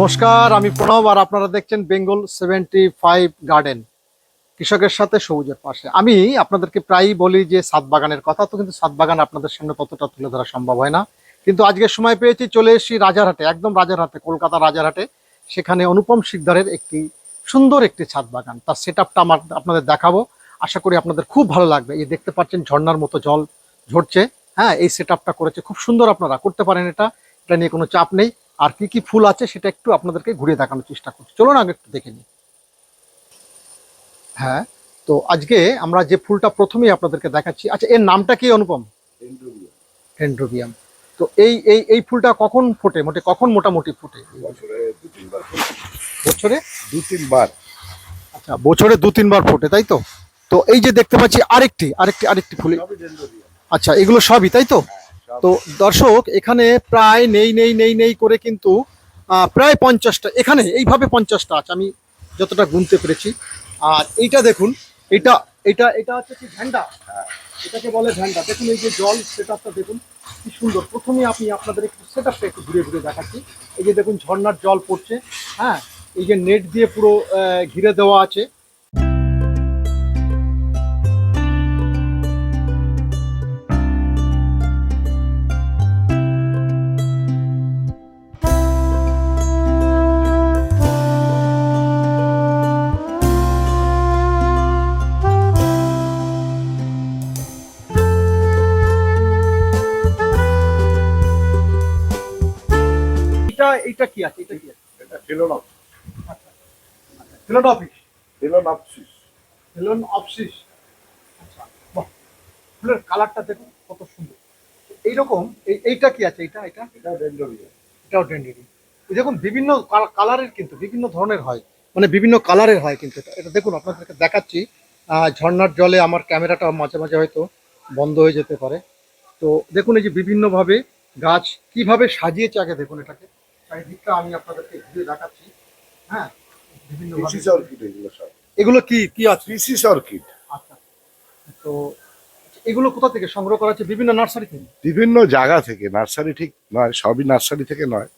নমস্কার, আমি প্রণব আর আপনারা দেখছেন বেঙ্গল সেভেন্টি ফাইভ গার্ডেন, কৃষকের সাথে সবুজের পাশে। আমি আপনাদেরকে প্রায়ই বলি যে সাত বাগানের কথা, তো কিন্তু সাত বাগান আপনাদের সামনে ততটা তুলে ধরা সম্ভব হয় না। কিন্তু আজকে সময় পেয়েছি, চলে এসেছি রাজারহাটে, একদম রাজারহাটে, কলকাতা রাজারহাটে, সেখানে অনুপম শিকদারের একটি সুন্দর একটি ছাদ বাগান। তার সেট আপটা আমার আপনাদের দেখাবো। আশা করি আপনাদের খুব ভালো লাগবে। এই দেখতে পাচ্ছেন ঝর্নার মতো জল ঝরছে। হ্যাঁ এই সেট করেছে। খুব সুন্দর আপনারা করতে পারেন এটা। এটা নিয়ে কোনো চাপ নেই। আর কি কি ফুল আছে সেটা একটু আপনাদেরকে ঘুরিয়ে দেখানোর চেষ্টা করছি। চলুন আগে একটু দেখে নিই। হ্যাঁ তো আজকে আমরা যে ফুলটা প্রথমেই আপনাদেরকে দেখাচ্ছি আচ্ছা এর নামটা কি অনুপম? ডেন্ড্রোবিয়াম তো এই এই এই ফুলটা কখন ফোটে? মোটে কখন মোটামুটি ফোটে? বছরে দু তিনবার বছরে? দু তিনবার। আচ্ছা বছরে দু তিনবার ফোটে তাই তো? তো এই যে দেখতে পাচ্ছি আরেকটি আরেকটি আরেকটি ফুল। আচ্ছা এগুলো সবই তাই তো? তো দর্শক, এখানে প্রায় নেই নেই নেই নেই করে কিন্তু প্রায় পঞ্চাশটা, এখানে এইভাবে পঞ্চাশটা আছে, আমি যতটা গুনতে পেরেছি। আর এইটা দেখুন, এটা এটা এটা হচ্ছে কি ভ্যান্ডা এটাকে বলে ভ্যান্ডা দেখুন এই যে জল সেটআপটা দেখুন, কি সুন্দর। প্রথমে আপনি আপনাদের একটু সেটআপটা একটু ঘুরে ঘুরে দেখাচ্ছি। এই যে দেখুন ঝর্নার জল পড়ছে হ্যাঁ? এই যে নেট দিয়ে পুরো ঘিরে দেওয়া আছে। এটা কি আছে? এটা কি আছে? এটা phalaenopsis phalaenopsis phalaenopsis phalaenopsis আচ্ছা বাহ। ফুলের কালারটা দেখুন কত সুন্দর। এইরকম এই এইটা কি আছে? এটা এটা এটা ডেন্ড্রোবিয়াম এটাও ডেন্ডেরি এই দেখুন বিভিন্ন কালারের কিন্তু বিভিন্ন ধরনের হয়। মানে বিভিন্ন কালারের হয় কিন্তু এটা। এটা দেখুন আপনাদেরকে দেখাচ্ছি। আহ, ঝর্ণার জলে আমার ক্যামেরাটা মাঝে মাঝে হয়তো বন্ধ হয়ে যেতে পারে। তো দেখুন এই যে বিভিন্নভাবে গাছ কীভাবে সাজিয়েছে আগে দেখুন এটাকে। চারিদিকটা আমি আপনাদেরকে ঘুরে দেখাচ্ছি। হ্যাঁ? বিভিন্ন অর্কিড এগুলো সব। এগুলো কি? কি আছে? অর্কিড আচ্ছা। তো এগুলো কোথা থেকে সংগ্রহ করা হচ্ছে? বিভিন্ন নার্সারি থেকে? বিভিন্ন জায়গা থেকে। নার্সারি ঠিক নয় সবই নার্সারি থেকে নয়।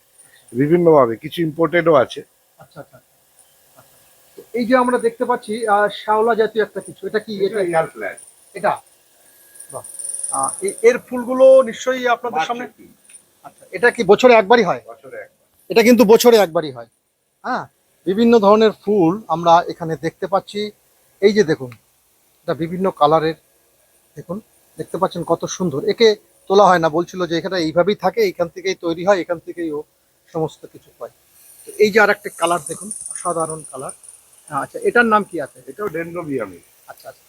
বিভিন্নভাবে কিছু ইম্পোর্টেডও আছে। আচ্ছা আচ্ছা আচ্ছা। তো এই যে আমরা দেখতে পাচ্ছি শ্যাওলা জাতীয় একটা কিছু। এটা কি? এটা এয়ার প্ল্যান্ট এটা? এর ফুলগুলো নিশ্চয়ই আপনাদের সামনে আচ্ছা এটা কি বছরে একবারই হয়? বছরে একবার এটা কিন্তু বছরে একবারই হয়। হ্যাঁ বিভিন্ন ধরনের ফুল আমরা এখানে দেখতে পাচ্ছি। এই যে দেখুন এটা বিভিন্ন কালারের। দেখুন দেখতে পাচ্ছেন কত সুন্দর। একে তোলা হয় না বলছিল যে এখানে এইভাবেই থাকে এখান থেকেই তৈরি হয় এখান থেকেই ও সমস্ত কিছু পায়। তো এই যে আর একটা কালার দেখুন অসাধারণ কালার। হ্যাঁ আচ্ছা এটার নাম কি আছে? এটাও ডেন্ড্রোবিয়ামই আচ্ছা আচ্ছা।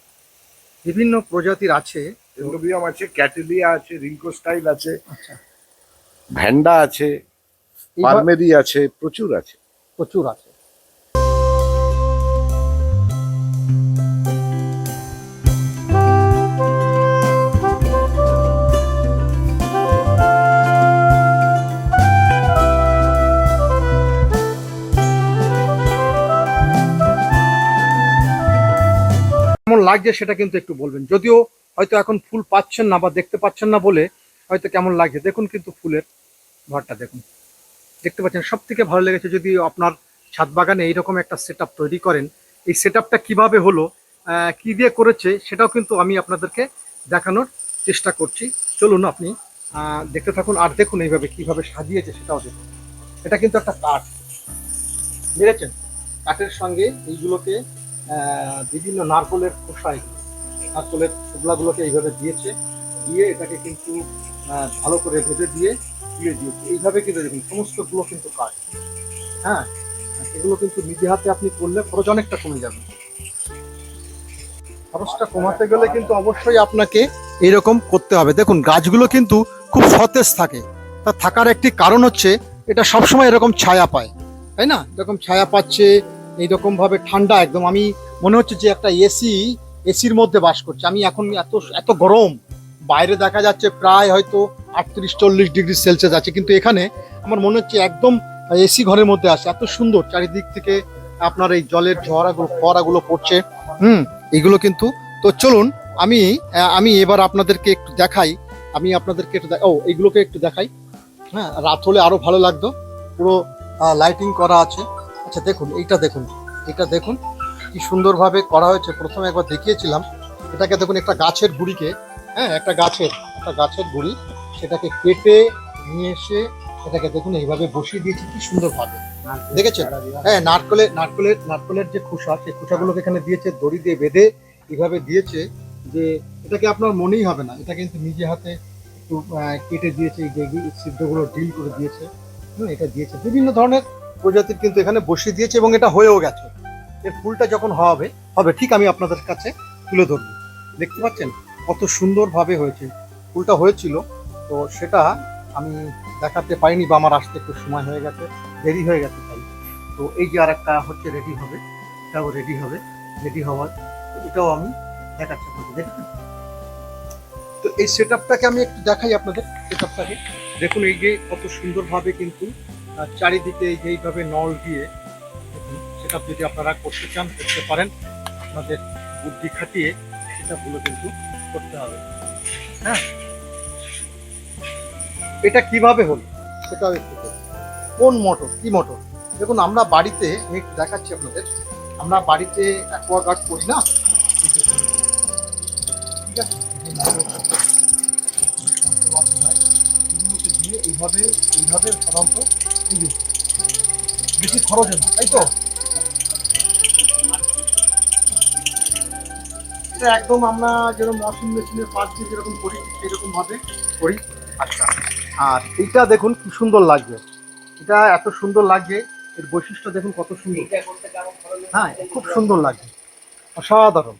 বিভিন্ন প্রজাতির আছে। ডেন্ড্রোবিয়াম আছে ক্যাটেলিয়া আছে রিঙ্কো স্টাইল আছে আচ্ছা। ভ্যান্ডা আছে পারমেরি আছে প্রচুর আছে। প্রচুর আছে। কেমন লাগছে সেটা কিন্তু একটু বলবেন। যদিও হয়তো এখন ফুল পাচ্ছেন না বা দেখতে পাচ্ছেন না বলে হয়তো কেমন লাগছে। দেখুন কিন্তু ফুলের ঘরটা দেখুন। দেখতে পাচ্ছেন সব থেকে ভালো লেগেছে যদি আপনার ছাদ বাগানে এইরকম একটা সেট তৈরি করেন, এই সেট আপটা কীভাবে হলো কি দিয়ে করেছে, সেটাও কিন্তু আমি আপনাদেরকে দেখানোর চেষ্টা করছি। চলুন আপনি দেখতে থাকুন আর দেখুন এইভাবে কীভাবে সাজিয়েছে সেটাও দেখুন। এটা কিন্তু একটা কাঠ। বুঝেছেন কাঠের সঙ্গে এইগুলোকে বিভিন্ন নারকলের খোসা এগুলো নারকলের টুকলাগুলোকে এইভাবে দিয়েছে। দিয়ে এটাকে কিন্তু ভালো করে ভেজে দিয়ে দিয়ে দিয়েছে। এইভাবে কিন্তু দেখুন, সমস্তগুলো কিন্তু কাঠ হ্যাঁ এগুলো কিন্তু নিজে হাতে আপনি করলে খরচ অনেকটা কমে যাবে। খরচটা কমাতে গেলে কিন্তু অবশ্যই আপনাকে এরকম করতে হবে। দেখুন, গাছগুলো কিন্তু খুব সতেজ থাকে। তা থাকার একটি কারণ হচ্ছে, এটা সবসময় এরকম ছায়া পায়। তাই না? এরকম ছায়া পাচ্ছে এইরকম ভাবে ঠান্ডা একদম। আমি মনে হচ্ছে যে একটা এসি, এসির মধ্যে বাস করছে। আমি এখন এত এত গরম। বাইরে দেখা যাচ্ছে প্রায় হয়তো আটত্রিশ, চল্লিশ ডিগ্রি সেলসিয়াস আছে, কিন্তু এখানে আমার মনে হচ্ছে একদম এসি ঘরের মধ্যে আছে। এত সুন্দর চারিদিক থেকে আপনার এই জলের ঝরাগুলো, ফোয়ারাগুলো পড়ছে। হুম, এগুলো কিন্তু, তো চলুন, আমি আমি এবার আপনাদেরকে একটু দেখাই। আমি আপনাদেরকে একটু ও এইগুলোকে একটু দেখাই। হ্যাঁ রাত হলে আরও ভালো লাগতো। পুরো লাইটিং করা আছে। আচ্ছা দেখুন, এইটা দেখুন এটা দেখুন। কি সুন্দরভাবে করা হয়েছে। প্রথমে একবার দেখিয়েছিলাম। এটাকে দেখুন, একটা গাছের গুড়িকে হ্যাঁ একটা গাছের একটা গাছের গুড়ি সেটাকে কেটে নিয়ে এসে এটাকে দেখুন এইভাবে বসিয়ে দিয়েছি কি সুন্দরভাবে দেখেছেন? হ্যাঁ নারকলের নারকলের নারকলের যে খোসা সেই খোসাগুলোকে এখানে দিয়েছে দড়ি দিয়ে বেঁধে এইভাবে দিয়েছে যে এটাকে আপনার মনেই হবে না। এটা কিন্তু নিজে হাতে একটু কেটে দিয়েছে এই যে সিদ্ধগুলো ডিল করে দিয়েছে। এটা দিয়েছে। বিভিন্ন ধরনের প্রজাতির কিন্তু এখানে বসিয়ে দিয়েছে এবং এটা হয়েও গেছে। এর ফুলটা যখন হবে হবে ঠিক আমি আপনাদের কাছে তুলে ধরবো। দেখতে পাচ্ছেন? কত সুন্দরভাবে হয়েছে। ফুলটা হয়েছিল, তো সেটা আমি দেখাতে পারিনি বা আমার আসতে একটু সময় হয়ে গেছে, দেরি হয়ে গেছে তাই। তো এই যে আর একটা হচ্ছে রেডি হবে, এটাও রেডি হবে, রেডি হওয়ার এটাও আমি দেখাচ্ছি আপনাদের তো এই সেট আপটাকে আমি একটু দেখাই আপনাদের সেট আপটাকে দেখুন এই যে কত সুন্দরভাবে কিন্তু চারিদিকে এই যে এইভাবে নল দিয়ে সেটা যদি আপনারা করতে চান, করতে পারেন, আপনাদের বুদ্ধি খাটিয়ে সেটাগুলো কিন্তু করতে হবে। হ্যাঁ। এটা কীভাবে হলো? সেটাও একটু কোন মোটর কি মোটর দেখুন আমরা বাড়িতে আমি দেখাচ্ছি আপনাদের। আমরা বাড়িতে অ্যাকোয়াগার্ড করি না? ঠিক আছে? দিয়ে এইভাবে এইভাবে সাধারণত বেশি খরচ হয় না তাই তো? এটা একদম আমরা যেরকম ওয়াশিং মেশিনের পাশ দিয়ে যেরকম করি সেরকম ভাবে করি। আচ্ছা আর এটা দেখুন কি সুন্দর লাগবে এটা এত সুন্দর লাগবে এর বৈশিষ্ট্য দেখুন কত সুন্দর। হ্যাঁ খুব সুন্দর লাগবে অসাধারণ।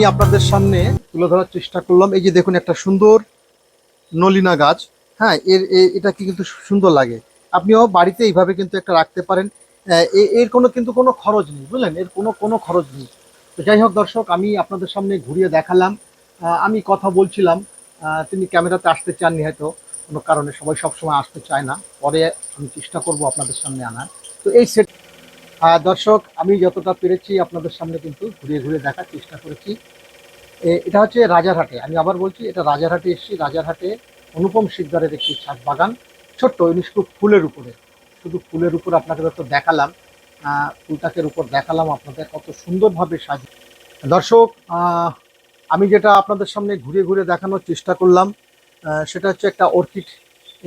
আমি আপনাদের সামনে তুলে ধরার চেষ্টা করলাম। এই যে দেখুন, একটা সুন্দর নলিনা গাছ। হ্যাঁ এর এটা কি কিন্তু সুন্দর লাগে। আপনিও বাড়িতে এইভাবে কিন্তু একটা রাখতে পারেন। এর কোনো কিন্তু কোনো খরচ নেই, বুঝলেন? এর কোনো কোনো খরচ নেই। তো যাই হোক দর্শক, আমি আপনাদের সামনে ঘুরিয়ে দেখালাম। আমি কথা বলছিলাম। তিনি ক্যামেরাতে আসতে চাননি হয়তো কোনো কারণে সবাই সবসময় আসতে চায় না। পরে আমি চেষ্টা করব আপনাদের সামনে আনার। তো এই সেট দর্শক, আমি যতটা পেরেছি আপনাদের সামনে কিন্তু ঘুরিয়ে ঘুরে দেখার চেষ্টা করেছি। এটা হচ্ছে রাজারহাটে। আমি আবার বলছি, এটা রাজারহাটে এসেছি। রাজারহাটে অনুপম শিকদারের একটি ছাদ বাগান, ছোট্ট উনি শুধু ফুলের উপরে। শুধু ফুলের উপর আপনাকে তো দেখালাম ফুলটাকের উপর দেখালাম আপনাদের কত সুন্দরভাবে সাজি দর্শক আমি যেটা আপনাদের সামনে ঘুরে ঘুরে দেখানোর চেষ্টা করলাম সেটা হচ্ছে একটা অর্কিড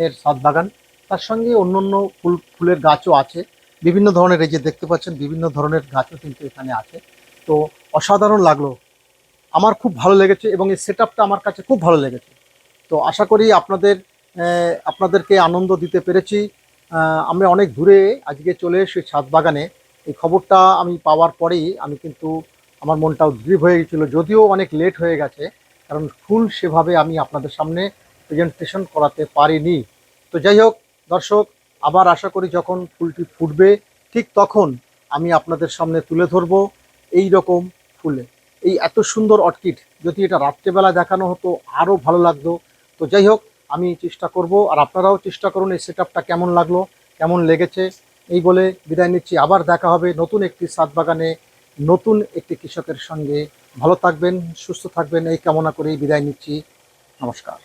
এর ছাদ বাগান। তার সঙ্গে অন্য অন্য ফুল, ফুলের গাছও আছে। বিভিন্ন ধরনের এই যে দেখতে পাচ্ছেন, বিভিন্ন ধরনের গাছও কিন্তু এখানে আছে। তো অসাধারণ লাগল। আমার খুব ভালো লেগেছে এবং এই সেট আমার কাছে খুব ভালো লেগেছে। তো আশা করি আপনাদের আপনাদেরকে আনন্দ দিতে পেরেছি। আমরা অনেক দূরে আজকে চলে এসে ছাদ বাগানে এই খবরটা আমি পাওয়ার পরেই আমি কিন্তু আমার মনটা উদ্গ্রীব হয়ে গেছিল। যদিও অনেক লেট হয়ে গেছে, কারণ ফুল সেভাবে আমি আপনাদের সামনে প্রেজেন্টেশন করাতে পারিনি। তো যাই হোক, দর্শক আবার আশা করি যখন ফুলটি ফুটবে, ঠিক তখন আমি আপনাদের সামনে তুলে ধরবো এই রকম ফুলে। এই এত সুন্দর অর্কিড যদি এটা রাত্রেবেলা দেখানো হতো, আরও ভালো লাগতো। তো যাই হোক, আমি চেষ্টা করব, আর আপনারাও চেষ্টা করুন এই সেট কেমন লাগল, কেমন লেগেছে। এই বলে বিদায় নিচ্ছি। আবার দেখা হবে নতুন একটি সাত বাগানে, নতুন একটি কৃষকের সঙ্গে। ভালো থাকবেন, সুস্থ থাকবেন, এই কামনা করেই বিদায় নিচ্ছি। নমস্কার।